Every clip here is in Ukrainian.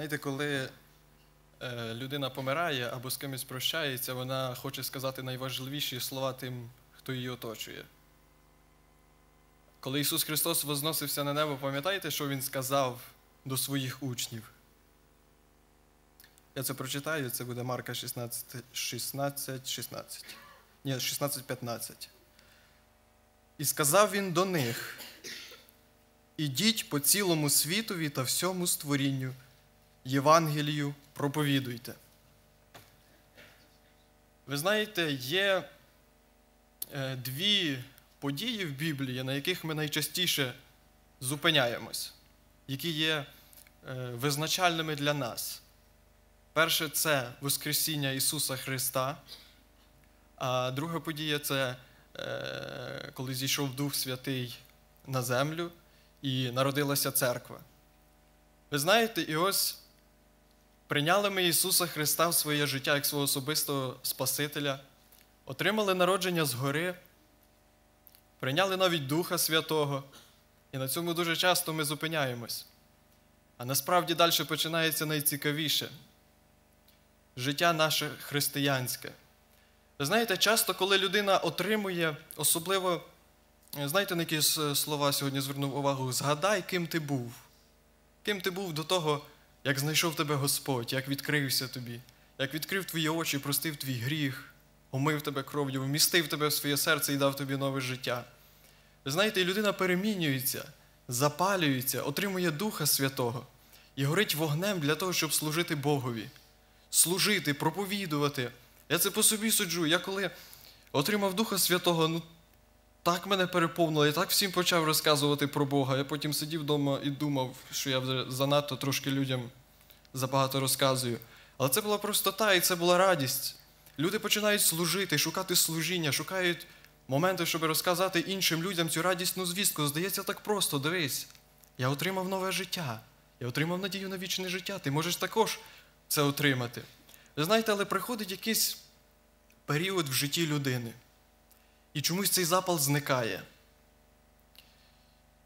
Знаєте, коли е, людина помирає або з кимось прощається, вона хоче сказати найважливіші слова тим, хто її оточує. Коли Ісус Христос возносився на небо, пам'ятаєте, що Він сказав до своїх учнів? Я це прочитаю, це буде Марка 16, 16, 16. Ні, 16, 15. І сказав він до них: Ідіть по цілому світові та всьому створінню, Євангелію проповідуйте. Ви знаєте, є е, дві події в Біблії, на яких ми найчастіше зупиняємось, які є е, визначальними для нас. Перше це Воскресіння Ісуса Христа, а друга подія це е, коли зійшов Дух Святий на землю і народилася церква. Ви знаєте, і ось прийняли ми Ісуса Христа в своє життя як свого особистого Спасителя, отримали народження згори, прийняли навіть Духа Святого, і на цьому дуже часто ми зупиняємось. А насправді далі починається найцікавіше життя наше християнське. Ви знаєте, часто, коли людина отримує, особливо, знаєте, на які слова сьогодні звернув увагу, згадай, ким ти був. Ким ти був до того, як знайшов тебе Господь, як відкрився тобі, як відкрив твої очі, простив твій гріх, омив тебе кров'ю, вмістив тебе в своє серце і дав тобі нове життя. Ви знаєте, людина перемінюється, запалюється, отримує Духа Святого і горить вогнем для того, щоб служити Богові служити, проповідувати. Я це по собі суджу. Я коли отримав Духа Святого, ну так мене переповнило, я так всім почав розказувати про Бога. Я потім сидів вдома і думав, що я вже занадто трошки людям забагато розказую. Але це була простота і це була радість. Люди починають служити, шукати служіння, шукають моменти, щоб розказати іншим людям цю радісну звістку. Здається, так просто, дивись. Я отримав нове життя. Я отримав надію на вічне життя. Ти можеш також це отримати. Ви знаєте, але приходить якийсь період в житті людини. І чомусь цей запал зникає.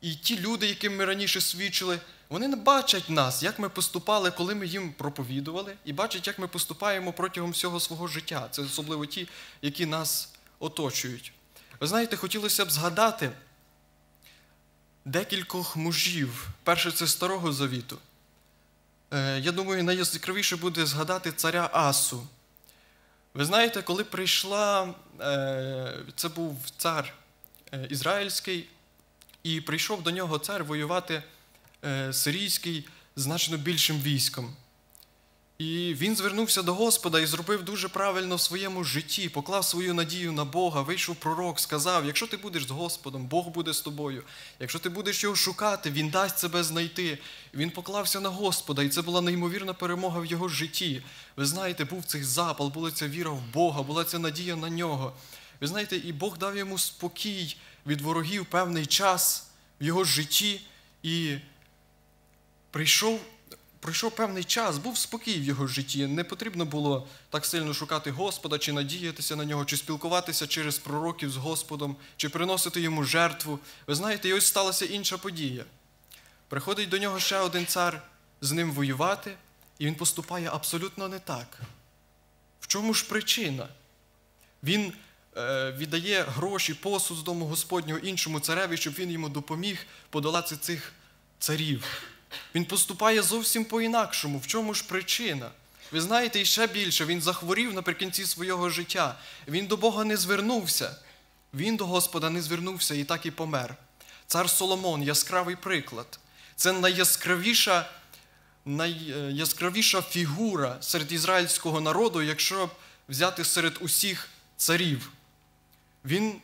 І ті люди, яким ми раніше свідчили, вони не бачать нас, як ми поступали, коли ми їм проповідували, і бачать, як ми поступаємо протягом всього свого життя. Це особливо ті, які нас оточують. Ви знаєте, хотілося б згадати декількох мужів. Перше це Старого Завіту. Е, я думаю, найяскравіше буде згадати царя Асу. Ви знаєте, коли прийшла, е, це був цар е, ізраїльський, і прийшов до нього цар воювати сирійський значно більшим військом. І він звернувся до Господа і зробив дуже правильно в своєму житті, поклав свою надію на Бога, вийшов пророк, сказав: якщо ти будеш з Господом, Бог буде з тобою. Якщо ти будеш його шукати, Він дасть себе знайти. Він поклався на Господа, і це була неймовірна перемога в його житті. Ви знаєте, був цей запал, була ця віра в Бога, була ця надія на нього. Ви знаєте, і Бог дав йому спокій від ворогів певний час в його житті і прийшов пройшов певний час, був спокій в його житті. Не потрібно було так сильно шукати Господа, чи надіятися на нього, чи спілкуватися через пророків з Господом, чи приносити йому жертву. Ви знаєте, і ось сталася інша подія. Приходить до нього ще один цар з ним воювати, і він поступає абсолютно не так. В чому ж причина? Він е, віддає гроші, посуд з дому Господнього іншому цареві, щоб він йому допоміг подолати цих царів. Він поступає зовсім по-інакшому. В чому ж причина? Ви знаєте, і ще більше, він захворів наприкінці свого життя. Він до Бога не звернувся. Він до Господа не звернувся і так і помер. Цар Соломон яскравий приклад. Це найяскравіша найяскравіша фігура серед ізраїльського народу, якщо взяти серед усіх царів. Він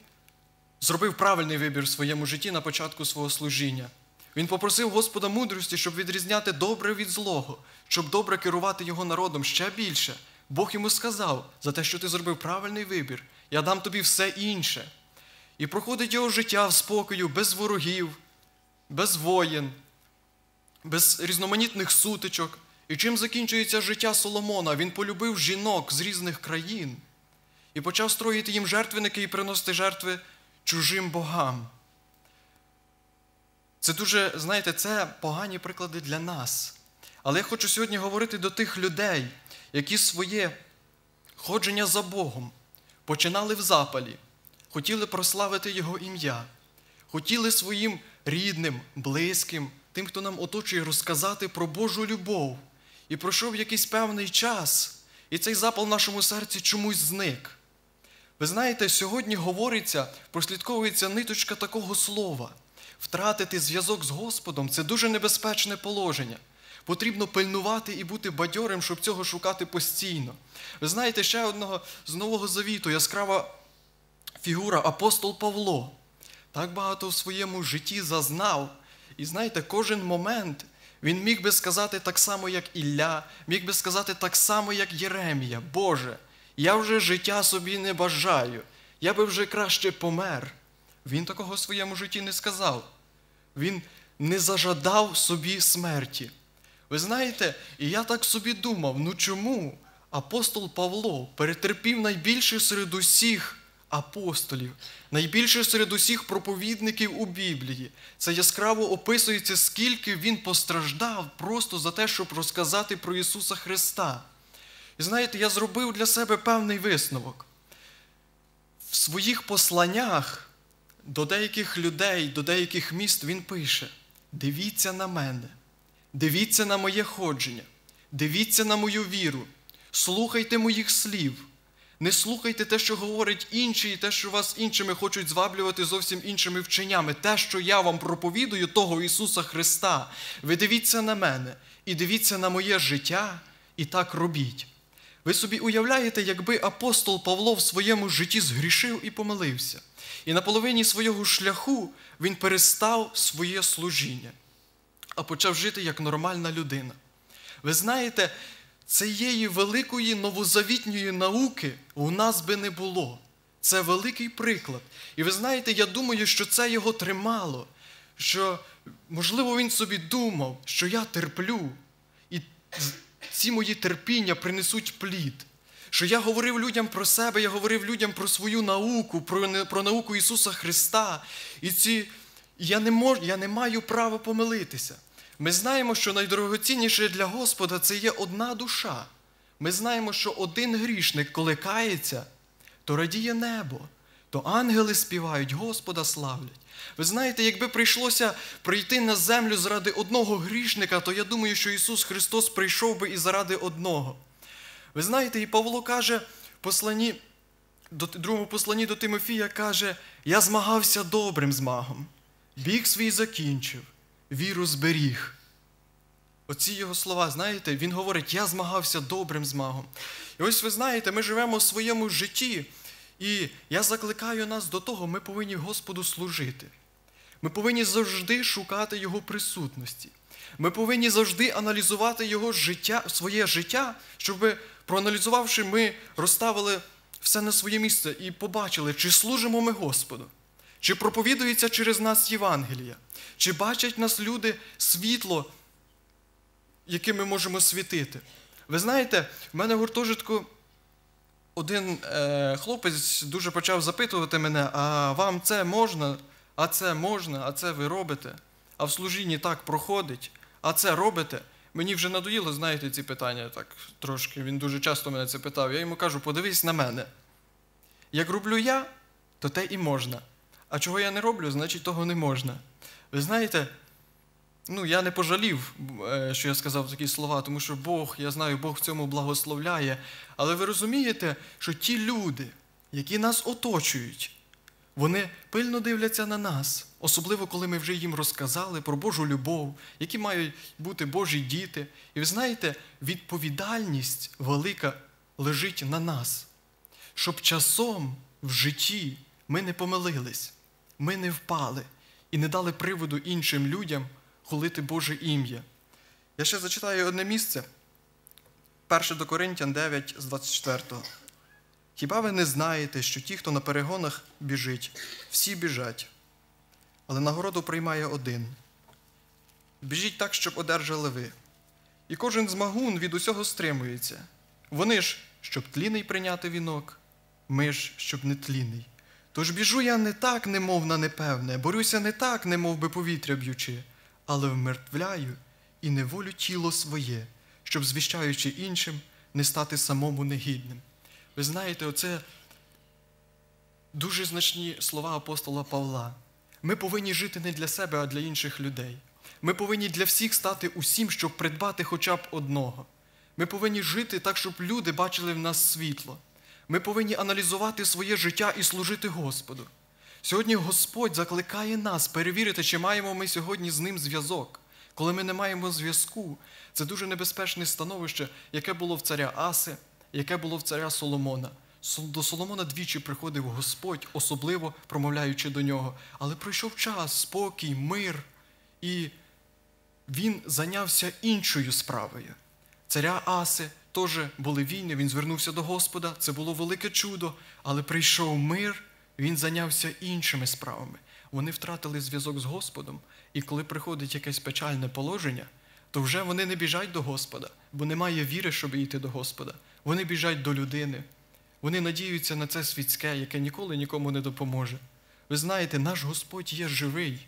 зробив правильний вибір в своєму житті на початку свого служіння. Він попросив Господа мудрості, щоб відрізняти добре від злого, щоб добре керувати його народом ще більше. Бог йому сказав за те, що ти зробив правильний вибір, я дам тобі все інше. І проходить його життя в спокою, без ворогів, без воєн, без різноманітних сутичок. І чим закінчується життя Соломона? Він полюбив жінок з різних країн і почав строїти їм жертвенники і приносити жертви чужим богам. Це дуже, знаєте, це погані приклади для нас. Але я хочу сьогодні говорити до тих людей, які своє ходження за Богом починали в запалі, хотіли прославити Його ім'я, хотіли своїм рідним, близьким, тим, хто нам оточує, розказати про Божу любов. І пройшов якийсь певний час, і цей запал в нашому серці чомусь зник. Ви знаєте, сьогодні говориться, прослідковується ниточка такого слова. Втратити зв'язок з Господом це дуже небезпечне положення. Потрібно пильнувати і бути бадьорим, щоб цього шукати постійно. Ви знаєте, ще одного з Нового Завіту яскрава фігура апостол Павло. Так багато в своєму житті зазнав. І знаєте, кожен момент він міг би сказати так само, як Ілля, міг би сказати так само, як Єремія. Боже, я вже життя собі не бажаю, я би вже краще помер. Він такого в своєму житті не сказав. Він не зажадав собі смерті. Ви знаєте, і я так собі думав: ну чому апостол Павло перетерпів найбільше серед усіх апостолів, найбільше серед усіх проповідників у Біблії. Це яскраво описується, скільки він постраждав просто за те, щоб розказати про Ісуса Христа. І знаєте, я зробив для себе певний висновок. В своїх посланнях до деяких людей, до деяких міст він пише: дивіться на мене, дивіться на моє ходження, дивіться на мою віру, слухайте моїх слів. Не слухайте те, що говорять інші, і те, що вас іншими хочуть зваблювати зовсім іншими вченнями. Те, що я вам проповідую, того Ісуса Христа. Ви дивіться на мене і дивіться на моє життя, і так робіть. Ви собі уявляєте, якби апостол Павло в своєму житті згрішив і помилився, і на половині свого шляху він перестав своє служіння, а почав жити як нормальна людина. Ви знаєте, цієї великої новозавітньої науки у нас би не було. Це великий приклад. І ви знаєте, я думаю, що це його тримало, що, можливо, він собі думав, що я терплю, і ці мої терпіння принесуть плід. Що я говорив людям про себе, я говорив людям про свою науку, про про науку Ісуса Христа. І ці, я не мож, я не маю права помилитися. Ми знаємо, що найдорогоцінніше для Господа це є одна душа. Ми знаємо, що один грішник, коли кається, то радіє небо, то ангели співають, Господа славлять. Ви знаєте, якби прийшлося прийти на землю заради одного грішника, то я думаю, що Ісус Христос прийшов би і заради одного. Ви знаєте, і Павло каже посланні, до другому посланні до Тимофія каже: Я змагався добрим змагом, біг свій закінчив віру зберіг. Оці його слова, знаєте, він говорить, я змагався добрим змагом. І ось ви знаєте, ми живемо в своєму житті, і я закликаю нас до того, ми повинні Господу служити. Ми повинні завжди шукати Його присутності. Ми повинні завжди аналізувати Його життя, своє життя, щоб, проаналізувавши, ми розставили все на своє місце і побачили, чи служимо ми Господу. Чи проповідується через нас Євангелія? Чи бачать нас люди світло, яким ми можемо світити? Ви знаєте, в мене в гуртожитку один е, хлопець дуже почав запитувати мене, а вам це можна, а це можна, а це ви робите, а в служінні так проходить, а це робите. Мені вже надоїло, знаєте, ці питання так трошки. Він дуже часто мене це питав. Я йому кажу, подивись на мене. Як роблю я, то те і можна. А чого я не роблю, значить того не можна. Ви знаєте, ну я не пожалів, е, що я сказав такі слова, тому що Бог, я знаю, Бог в цьому благословляє. Але ви розумієте, що ті люди, які нас оточують, вони пильно дивляться на нас, особливо коли ми вже їм розказали про Божу любов, які мають бути Божі діти. І ви знаєте, відповідальність велика лежить на нас, щоб часом в житті ми не помилились ми не впали і не дали приводу іншим людям хулити Боже ім'я. Я ще зачитаю одне місце. 1 до Коринтян 9 з 24. Хіба ви не знаєте, що ті, хто на перегонах біжить, всі біжать, але нагороду приймає один. Біжіть так, щоб одержали ви. І кожен змагун від усього стримується. Вони ж, щоб тліний прийняти вінок, ми ж, щоб не тліний. Тож біжу я не так, немов на непевне, борюся не так, немов би повітря б'ючи, але вмертвляю і неволю тіло своє, щоб, звіщаючи іншим, не стати самому негідним. Ви знаєте, оце дуже значні слова апостола Павла. Ми повинні жити не для себе, а для інших людей. Ми повинні для всіх стати усім, щоб придбати хоча б одного. Ми повинні жити так, щоб люди бачили в нас світло. Ми повинні аналізувати своє життя і служити Господу. Сьогодні Господь закликає нас перевірити, чи маємо ми сьогодні з ним зв'язок. Коли ми не маємо зв'язку, це дуже небезпечне становище, яке було в царя Аси, яке було в царя Соломона. До Соломона двічі приходив Господь, особливо промовляючи до нього. Але пройшов час, спокій, мир, і він зайнявся іншою справою. Царя Аси теж були війни, він звернувся до Господа, це було велике чудо, але прийшов мир, він зайнявся іншими справами. Вони втратили зв'язок з Господом, і коли приходить якесь печальне положення, то вже вони не біжать до Господа, бо немає віри, щоб йти до Господа. Вони біжать до людини. Вони надіються на це світське, яке ніколи нікому не допоможе. Ви знаєте, наш Господь є живий,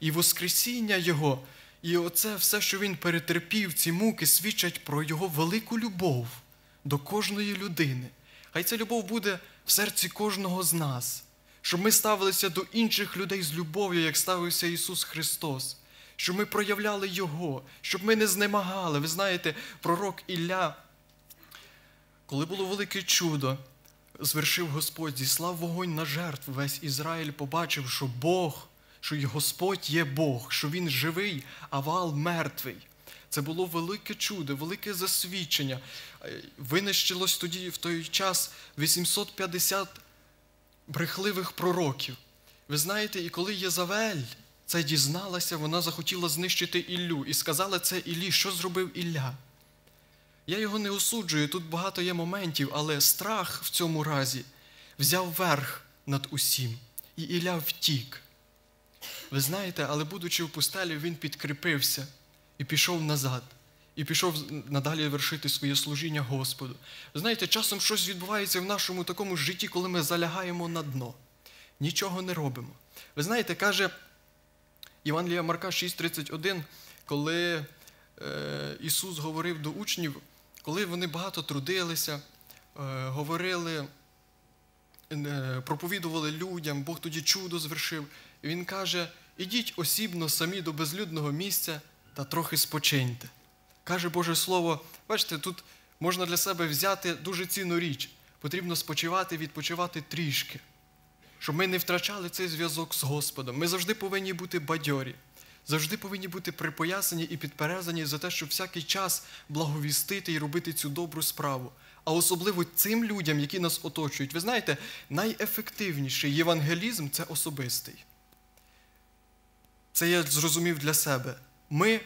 і Воскресіння Його, і оце все, що Він перетерпів, ці муки, свідчать про Його велику любов до кожної людини. Хай ця любов буде в серці кожного з нас, щоб ми ставилися до інших людей з любов'ю, як ставився Ісус Христос, щоб ми проявляли Його, щоб ми не знемагали. Ви знаєте, пророк Ілля, коли було велике чудо, звершив Господь, зіслав вогонь на жертву. Весь Ізраїль побачив, що Бог, що і Господь є Бог, що Він живий, а вал мертвий. Це було велике чудо, велике засвідчення. Винищилось тоді в той час 850 брехливих пророків. Ви знаєте, і коли Єзавель це дізналася, вона захотіла знищити Іллю і сказала це Іллі, що зробив Ілля. Я його не осуджую, тут багато є моментів, але страх в цьому разі взяв верх над усім, і Ілля втік. Ви знаєте, але будучи в пустелі, він підкріпився і пішов назад, і пішов надалі вершити своє служіння Господу. Знаєте, часом щось відбувається в нашому такому житті, коли ми залягаємо на дно, нічого не робимо. Ви знаєте, каже Євангелія Марка 6,31, коли е, Ісус говорив до учнів, коли вони багато трудилися, е, говорили, е, проповідували людям, Бог тоді чудо звершив. Він каже: ідіть осібно самі до безлюдного місця та трохи спочиньте. Каже Боже Слово, бачите, тут можна для себе взяти дуже цінну річ. Потрібно спочивати, відпочивати трішки, щоб ми не втрачали цей зв'язок з Господом. Ми завжди повинні бути бадьорі, завжди повинні бути припоясані і підперезані за те, щоб всякий час благовістити і робити цю добру справу. А особливо цим людям, які нас оточують. Ви знаєте, найефективніший євангелізм це особистий. Це я зрозумів для себе. Ми,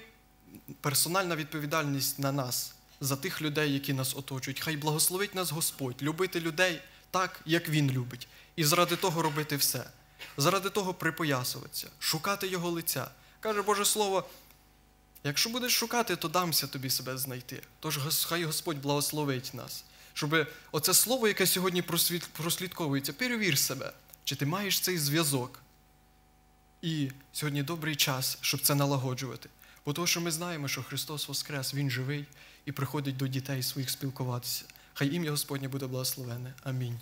персональна відповідальність на нас за тих людей, які нас оточують. Хай благословить нас Господь, любити людей так, як Він любить. І заради того робити все. Заради того припоясуватися, шукати Його лиця. Каже Боже Слово, якщо будеш шукати, то дамся тобі себе знайти. Тож хай Господь благословить нас. Щоб оце слово, яке сьогодні прослідковується, перевір себе, чи ти маєш цей зв'язок. І сьогодні добрий час, щоб це налагоджувати. Бо того, що ми знаємо, що Христос Воскрес, Він живий і приходить до дітей своїх спілкуватися. Хай ім'я Господнє буде благословене. Амінь.